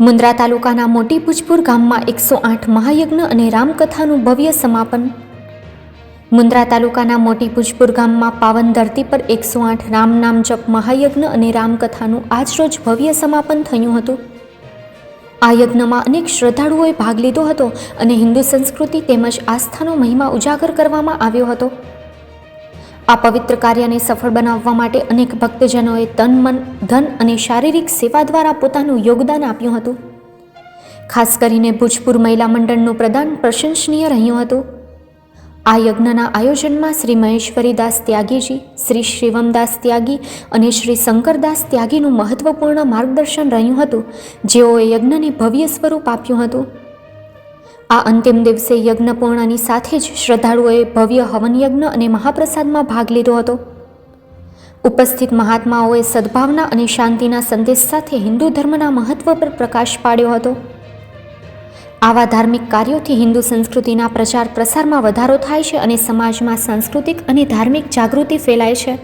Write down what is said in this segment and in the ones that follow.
મુન્દ્રા તાલુકાના મોટી ભુજપુર ગામમાં એકસો આઠ મહાયજ્ઞ અને રામકથાનું ભવ્ય સમાપન. મુન્દ્રા તાલુકાના મોટી ભુજપુર ગામમાં પાવન ધરતી પર એકસો આઠ રામ નામ જપ મહાયજ્ઞ અને રામકથાનું આજરોજ ભવ્ય સમાપન થયું હતું. આ યજ્ઞમાં અનેક શ્રદ્ધાળુઓએ ભાગ લીધો હતો અને હિન્દુ સંસ્કૃતિ તેમજ આસ્થાનો મહિમા ઉજાગર કરવામાં આવ્યો હતો. આ પવિત્ર કાર્યને સફળ બનાવવા માટે અનેક ભક્તજનોએ તન મન, ધન અને શારીરિક સેવા દ્વારા પોતાનું યોગદાન આપ્યું હતું. ખાસ કરીને ભુજપુર મહિલા મંડળનું પ્રદાન પ્રશંસનીય રહ્યું હતું. આ યજ્ઞના આયોજનમાં શ્રી મહેશ્વરીદાસ ત્યાગીજી, શ્રી શિવમદાસ ત્યાગી અને શ્રી શંકરદાસ ત્યાગીનું મહત્વપૂર્ણ માર્ગદર્શન રહ્યું હતું. જેઓએ યજ્ઞને ભવ્ય સ્વરૂપ આપ્યું હતું. આ અંતિમ દિવસે યજ્ઞ પૂર્ણની સાથે જ શ્રદ્ધાળુઓએ ભવ્ય હવન યજ્ઞ અને મહાપ્રસાદમાં ભાગ લીધો હતો. ઉપસ્થિત મહાત્માઓએ સદભાવના અને શાંતિના સંદેશ સાથે હિન્દુ ધર્મના મહત્વ પર પ્રકાશ પાડ્યો હતો. આવા ધાર્મિક કાર્યોથી હિન્દુ સંસ્કૃતિના પ્રચાર પ્રસારમાં વધારો થાય છે અને સમાજમાં સાંસ્કૃતિક અને ધાર્મિક જાગૃતિ ફેલાય છે.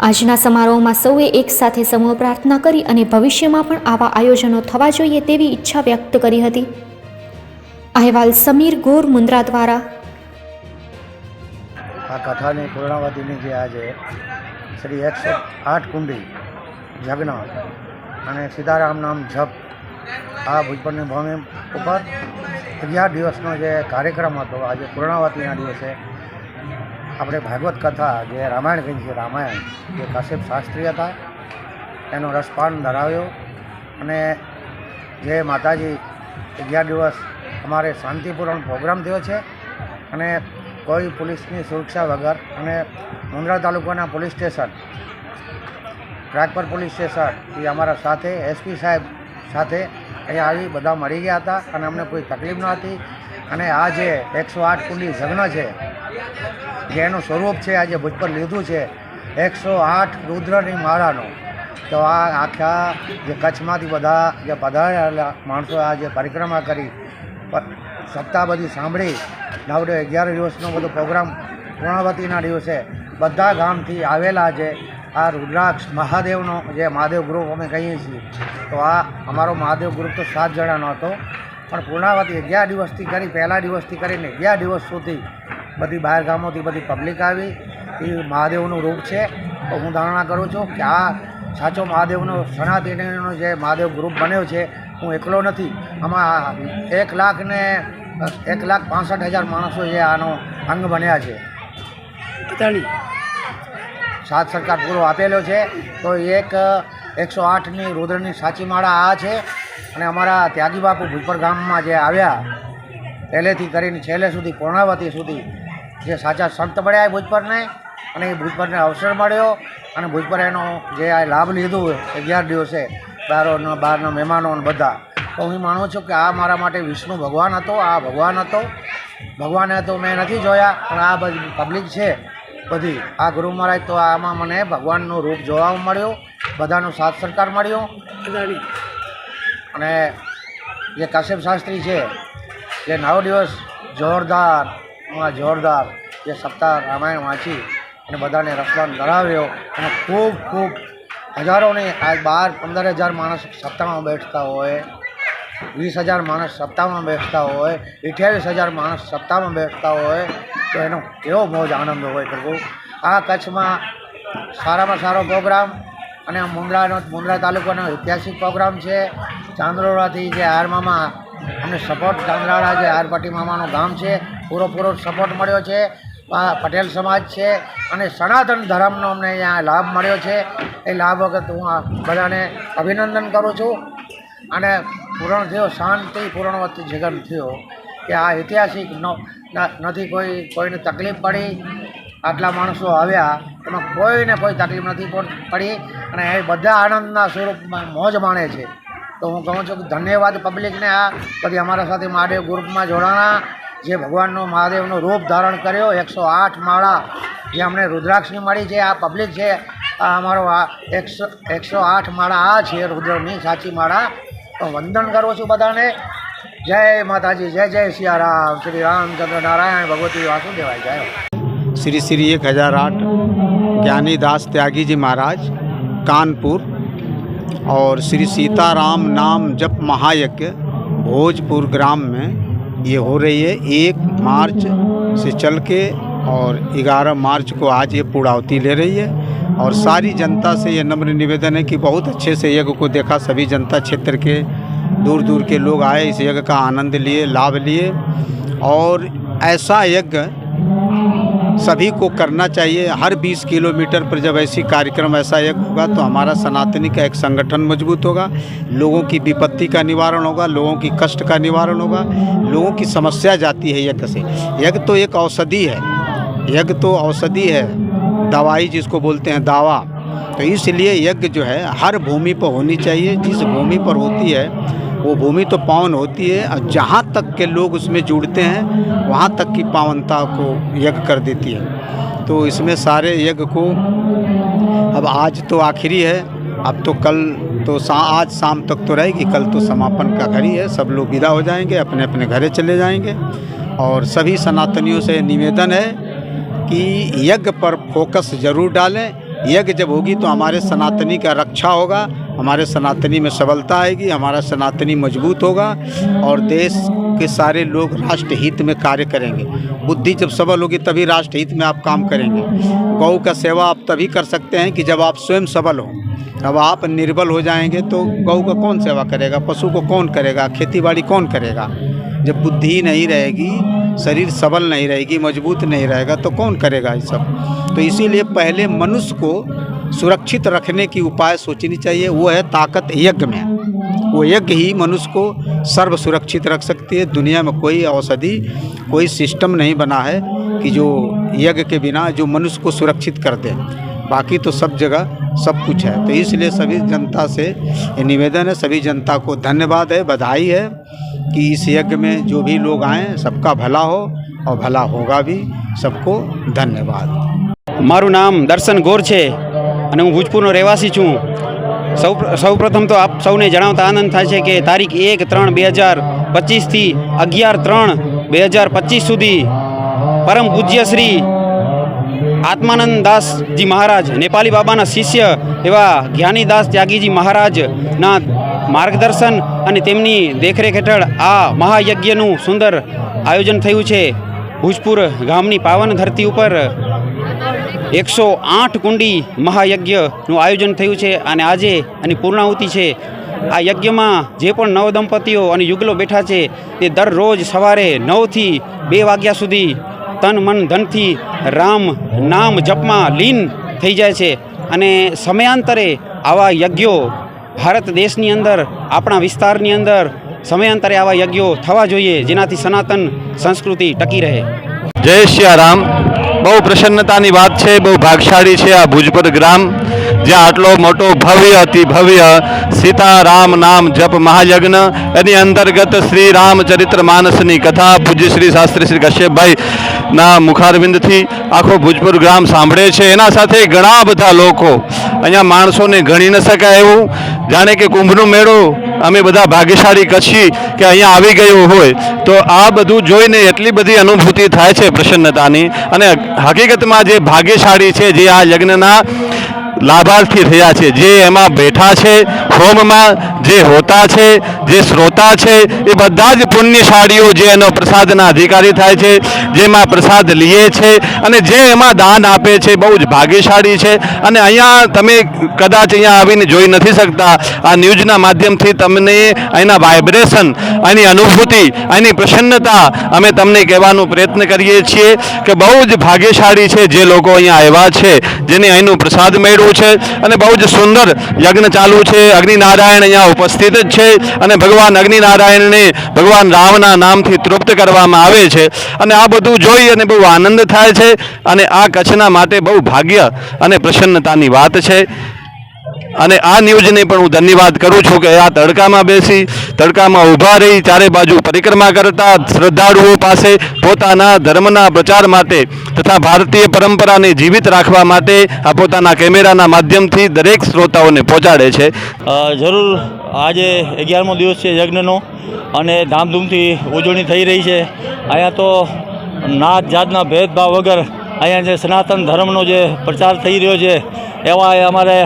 આજના સમારોહમાં સૌએ એકસાથે સમૂહ પ્રાર્થના કરી અને ભવિષ્યમાં પણ આવા આયોજનો થવા જોઈએ તેવી ઈચ્છા વ્યક્ત કરી હતી. અહેવાલ સમીર ગોર મુન્દ્રા દ્વારા. આ કથાની પૂર્ણાવતીની જે આજે શ્રી એકસો આઠ કુંડી, યજ્ઞ અને સીતારામ નામ જપ આ ભૂજપરની ભૂમિ ઉપર અગિયાર દિવસનો જે કાર્યક્રમ હતો, આજે પૂર્ણાવતીના દિવસે આપણે ભાગવત કથા જે રામાયણ કહી છે, રામાયણ, જે કશ્યપ શાસ્ત્રી હતા, એનો રસપાન ધરાવ્યો અને જે માતાજી અગિયાર દિવસ અમારે શાંતિપૂર્ણ પ્રોગ્રામ થયો છે અને કોઈ પોલીસની સુરક્ષા વગર અને મુંદ્રા તાલુકાના police station Rajpar police station, એ અમારા સાથે, એસપી સાહેબ સાથે અહીંયા આવી બધા મળી ગયા હતા અને અમને કોઈ તકલીફ ન હતી. અને આ જે એકસો આઠ કુંડી જગ્ન છે, જે એનું સ્વરૂપ છે, આજે ભુજ પર લીધું છે, એકસો આઠ રુદ્રની માળાનું. તો આ આખા જે કચ્છમાંથી બધા જે પધારેલા માણસો આ જે પરિક્રમા કરી સપ્તાહ બધી સાંભળી. નવડે અગિયાર દિવસનો બધો પ્રોગ્રામ પૂર્ણાવતીના દિવસે બધા ગામથી આવેલા છે. આ રુદ્રાક્ષ મહાદેવનો જે મહાદેવ ગ્રુપ અમે કહીએ છીએ. તો આ અમારો મહાદેવ ગ્રુપ તો સાત જણાનો હતો. પણ પૂર્ણાવતી અગિયાર દિવસથી કરી, પહેલા દિવસથી કરીને અગિયાર દિવસ સુધી બધી બહાર ગામોથી બધી પબ્લિક આવી. એ મહાદેવનું રૂપ છે. તો હું ધારણા કરું છું કે આ સાચો મહાદેવનો, સનાતનીનો જે મહાદેવ ગ્રુપ બન્યો છે હું એકલો નથી. આમાં એક લાખ ને એક લાખ પાસઠ હજાર માણસો જે આનો અંગ બન્યા છે. સાત સરકાર પૂરો આપેલો છે. તો એક એકસો આઠની રુદ્રની સાચી માળા આ છે. અને અમારા ત્યાગી બાપુ ભુજપર ગામમાં જે આવ્યા પહેલેથી કરીને છેલ્લે સુધી પૂર્ણાવતી સુધી જે સાચા સંત મળ્યા ભૂજપરને ભુજપરને અને એ ભુજપરને અવસર મળ્યો. અને ભુજપર એનો જે આ લાભ લીધું અગિયાર દિવસે બહારોના બહારના મહેમાનો બધા. તો હું માનું છું કે આ મારા માટે વિષ્ણુ ભગવાન હતો, આ ભગવાન હતો. ભગવાને તો મેં નથી જોયા, પણ આ બધી પબ્લિક છે. બધી. આ ગુરુ મહારાજ તો આમાં મને ભગવાનનું રૂપ જોવા મળ્યું, બધાનો સાથ સરકાર મળ્યો. અને જે કાશ્યપ શાસ્ત્રી છે, જે નવ દિવસ જોરદાર જોરદાર જે સપ્તાહ રામાયણ વાંચી અને બધાને રસદાન ધરાવ્યો અને ખૂબ ખૂબ હજારોને આ બાર, પંદર હજાર માણસ સપ્તાહમાં બેઠતા હોય, વીસ હજાર માણસ સપ્તાહમાં બેસતા હોય, અઠ્યાવીસ હજાર માણસ સપ્તાહમાં બેસતા હોય, તો એનો કેવો મોજ, આનંદ હોય પ્રભુ. આ કચ્છમાં સારામાં સારો પ્રોગ્રામ અને આ મુન્દ્રાનો મુન્દ્રા તાલુકાનો ઐતિહાસિક પ્રોગ્રામ છે. ચાંદ્રોડાથી જે આરમામાં અમને સપોર્ટ ચાંદ્રાળા જે આરપાટી મામાનું ગામ છે પૂરો પૂરો સપોર્ટ મળ્યો છે. પટેલ સમાજ છે અને સનાતન ધર્મનો અમને અહીંયા લાભ મળ્યો છે. એ લાભ વખત હું આ બધાને અભિનંદન કરું છું. અને પૂરણ થયો, શાંતિ પૂર્ણવતી જગન થયો કે આ ઐતિહાસિક નથી કોઈ, કોઈને તકલીફ પડી. આટલા માણસો આવ્યા, એમાં કોઈને કોઈ તકલીફ નથી પડી અને એ બધા આનંદના સ્વરૂપમાં મોજ માણે છે. તો હું કહું છું કે ધન્યવાદ પબ્લિકને આ. બધી અમારા સાથે મારે ગ્રુપમાં જોડાણા. જે ભગવાનનો મહાદેવનો રૂપ ધારણ કર્યો એકસો આઠ માળા જે અમને રુદ્રાક્ષની મળી છે આ પબ્લિક છે આ અમારો આ એકસો એકસો આઠ માળા આ છે રુદ્રની સાચી માળા તો વંદન કરું છું બધાને જય માતાજી જય જય સિયારામ શ્રી રામચંદ્ર નારાયણ ભગવતી વાસુદેવાય જય श्री श्री एक हज़ार आठ ज्ञानी दास त्यागी जी महाराज कानपुर और श्री सीताराम नाम जप महायज्ञ भोजपुर ग्राम में ये हो रही है एक मार्च से चल के और 11 मार्च को आज ये पूर्णावती ले रही है और सारी जनता से ये नम्र निवेदन है कि बहुत अच्छे से यज्ञ को देखा। सभी जनता क्षेत्र के दूर दूर के लोग आए इस यज्ञ का आनंद लिए, लाभ लिए और ऐसा यज्ञ सभी को करना चाहिए। हर 20 किलोमीटर पर जब ऐसी कार्यक्रम, ऐसा यज्ञ होगा तो हमारा सनातनी का एक संगठन मज़बूत होगा। लोगों की विपत्ति का निवारण होगा, लोगों की कष्ट का निवारण होगा, लोगों की समस्या जाती है यज्ञ से। यज्ञ तो एक औषधि है। यज्ञ तो औषधि है। दवाई जिसको बोलते हैं, दावा। तो इसलिए यज्ञ जो है, हर भूमि पर होनी चाहिए। जिस भूमि पर होती है वो भूमि तो पावन होती है और जहाँ तक के लोग उसमें जुड़ते हैं, वहाँ तक की पावनता को यज्ञ कर देती है। तो इसमें सारे यज्ञ को अब आज तो आखिरी है, अब तो कल तो सा, आज शाम तक तो रहेगी, कल तो समापन का घड़ी है, सब लोग विदा हो जाएँगे अपने अपने घरे चले जाएँगे। और सभी सनातनियों से निवेदन है कि यज्ञ पर फोकस ज़रूर डालें। यज्ञ जब होगी तो हमारे सनातनी का रक्षा होगा हमारे सनातनी में सबलता आएगी, हमारा सनातनी मज़बूत होगा और देश के सारे लोग राष्ट्र हित में कार्य करेंगे। बुद्धि जब सबल होगी, तभी राष्ट्र हित में आप काम करेंगे। गौ का सेवा आप तभी कर सकते हैं कि जब आप स्वयं सबल हों। अब आप निर्बल हो जाएँगे तो गौ का कौन सेवा करेगा? पशु को कौन करेगा? खेती बाड़ी कौन करेगा? जब बुद्धि नहीं रहेगी, शरीर सबल नहीं रहेगी, मज़बूत नहीं रहेगा तो कौन करेगा ये सब? तो इसीलिए पहले मनुष्य को सुरक्षित रखने की उपाय सोचनी चाहिए वो है ताकत यज्ञ में वो यज्ञ ही मनुष्य को सर्व सुरक्षित रख सकती है दुनिया में कोई औषधि कोई सिस्टम नहीं बना है कि जो यज्ञ के बिना जो मनुष्य को सुरक्षित कर दे बाकी तो सब जगह सब कुछ है तो इसलिए सभी जनता से ये निवेदन है सभी जनता को धन्यवाद है बधाई है कि इस यज्ञ में जो भी लोग आएँ सबका भला हो और भला होगा भी सबको धन्यवाद મારું નામ દર્શન ગોર છે અને હું ભૂજપુરનો રહેવાસી છું. સૌ સૌ પ્રથમ તો આપ સૌને જણાવતા આનંદ થાય છે કે તારીખ એક ત્રણ બે હજાર પચીસથી અગિયાર ત્રણ બે હજાર પચીસ સુધી પરમ પૂજ્ય શ્રી આત્માનંદ દાસજી મહારાજ, નેપાલી બાબાના શિષ્ય એવા જ્ઞાનીદાસ ત્યાગીજી મહારાજના માર્ગદર્શન અને તેમની દેખરેખ હેઠળ આ મહાયજ્ઞનું સુંદર આયોજન થયું છે. ભૂજપુર ગામની પાવન ધરતી ઉપર એકસો આઠ કુંડી મહાયજ્ઞનું આયોજન થયું છે અને આજે આની પૂર્ણાહુતિ છે. આ યજ્ઞમાં જે પણ નવ દંપતીઓ અને યુગલો બેઠા છે તે દરરોજ સવારે નવથી બે વાગ્યા સુધી તન, મન, ધનથી રામ, નામ, જપમાં લીન થઈ જાય છે. અને સમયાંતરે આવા યજ્ઞો ભારત દેશની અંદર, આપણા વિસ્તારની અંદર સમયાંતરે આવા યજ્ઞો થવા જોઈએ, જેનાથી સનાતન સંસ્કૃતિ ટકી રહે. જય સિયારામ બહુ પ્રસન્નતાની વાત છે, બહુ ભાગશાળી છે આ ભુજપુર ગ્રામ, જ્યાં આટલો મોટો ભવ્ય અતિ ભવ્ય સીતારામ નામ જપ મહાયજ્ઞ, એની અંતર્ગત શ્રી રામચરિત્ર માનસની કથા પૂજ્ય શ્રી શાસ્ત્રી શ્રી કશ્યપભાઈ ના મુખારવિંદથી આખો ભુજપુર ગ્રામ સાંભળે છે. એના સાથે ઘણા બધા લોકો અહીંયા માણસોને ગણી ન શકાય એવું. જાણે કે કુંભનો મેળો અમે બધા ભાગ્યશાળી કચ્છી કે અહીંયા આવી ગયું હોય. તો આ બધું જોઈને એટલી બધી અનુભૂતિ થાય છે પ્રસન્નતાની. અને હકીકતમાં જે ભાગ્યશાળી છે, જે આ યજ્ઞના લાભાર્થી થયા છે, જે એમાં બેઠા છે, હોમમાં જે હોતા છે, જે શ્રોતા છે, એ બધા જ પુણ્યશાળીઓ જે એનો પ્રસાદના અધિકારી થાય છે, જેમાં પ્રસાદ લીએ છે અને જે એમાં દાન આપે છે, બહુ જ ભાગ્યશાળી છે. અને અહીંયા તમે કદાચ અહીંયા આવીને જોઈ નથી શકતા, આ ન્યૂઝના માધ્યમથી તમને અહીંના વાઇબ્રેશન, એની અનુભૂતિ અહીંની પ્રસન્નતા અમે તમને કહેવાનો પ્રયત્ન કરીએ છીએ કે બહુ જ ભાગ્યશાળી છે જે લોકો અહીંયા આવ્યા છે, જેને અહીંનું પ્રસાદ મેળવ્યું છે. અને બહુ જ સુંદર યજ્ઞ ચાલુ છે. અગ્નિનારાયણ અહીંયા ઉપસ્થિત જ છે અને ભગવાન અગ્નિનારાયણને ભગવાન રામના નામથી તૃપ્ત કરવામાં આવે છે. અને આ બધું જોઈ અને બહુ આનંદ થાય છે. અને આ કચ્છના માટે બહુ ભાગ્ય અને પ્રસન્નતાની વાત છે. અને આ ન્યૂઝને પણ હું ધન્યવાદ કરું છું કે આ તડકામાં બેસી, તડકામાં ઊભા રહી, ચારે બાજુ પરિક્રમા કરતા શ્રદ્ધાળુઓ પાસે પોતાના ધર્મના પ્રચાર માટે તથા ભારતીય પરંપરાને જીવિત રાખવા માટે આ પોતાના કેમેરાના માધ્યમથી દરેક શ્રોતાઓને પહોંચાડે છે. જરૂર. આજે અગિયારમો દિવસ છે યજ્ઞનો અને ધામધૂમથી ઉજવણી થઈ રહી છે. અહીંયા તો નાત જાતના ભેદભાવ વગર અહીંયા જે સનાતન ધર્મનો જે પ્રચાર થઈ રહ્યો છે એવા અમારે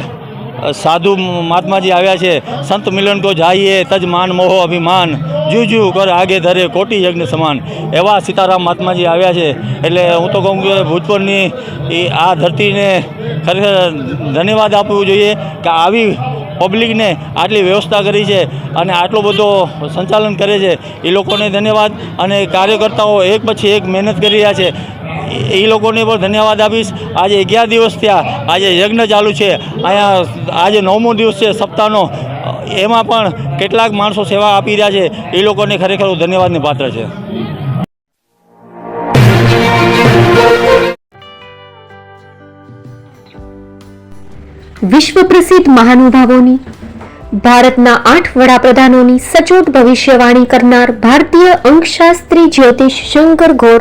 સાધુ મહાત્માજી આવ્યા છે. સંત મિલન કો જાઈએ, તજ માન મોહો અભિમાન. જુ જુ કર આગે ધરે, કોટી યજ્ઞ સમાન. એવા સીતારામ મહાત્માજી આવ્યા છે. એટલે હું તો કહું કે ભૂતપૂર્વની એ આ ધરતીને ખરેખર ધન્યવાદ આપવું જોઈએ કે આવી પબ્લિકને આટલી વ્યવસ્થા કરી છે અને આટલો બધો સંચાલન કરે છે. એ લોકોને ધન્યવાદ અને કાર્યકર્તાઓ એક પછી એક મહેનત કરી રહ્યા છે. એ લોકોને પણ ધન્યવાદ આપીશ. આજે અગિયાર દિવસ થયા. આજે યજ્ઞ ચાલુ છે. અહીંયા આજે નવમો દિવસ છે સપ્તાહનો. એમાં પણ કેટલાક માણસો સેવા આપી રહ્યા છે. એ લોકોને ખરેખર ધન્યવાદને પાત્ર છે. વિશ્વ પ્રસિદ્ધ મહાનુભાવોની, ભારતના આઠ વડાપ્રધાનોની સચોટ ભવિષ્યવાણી કરનાર ભારતીય અંકશાસ્ત્રી જ્યોતિષ શંકર ગોર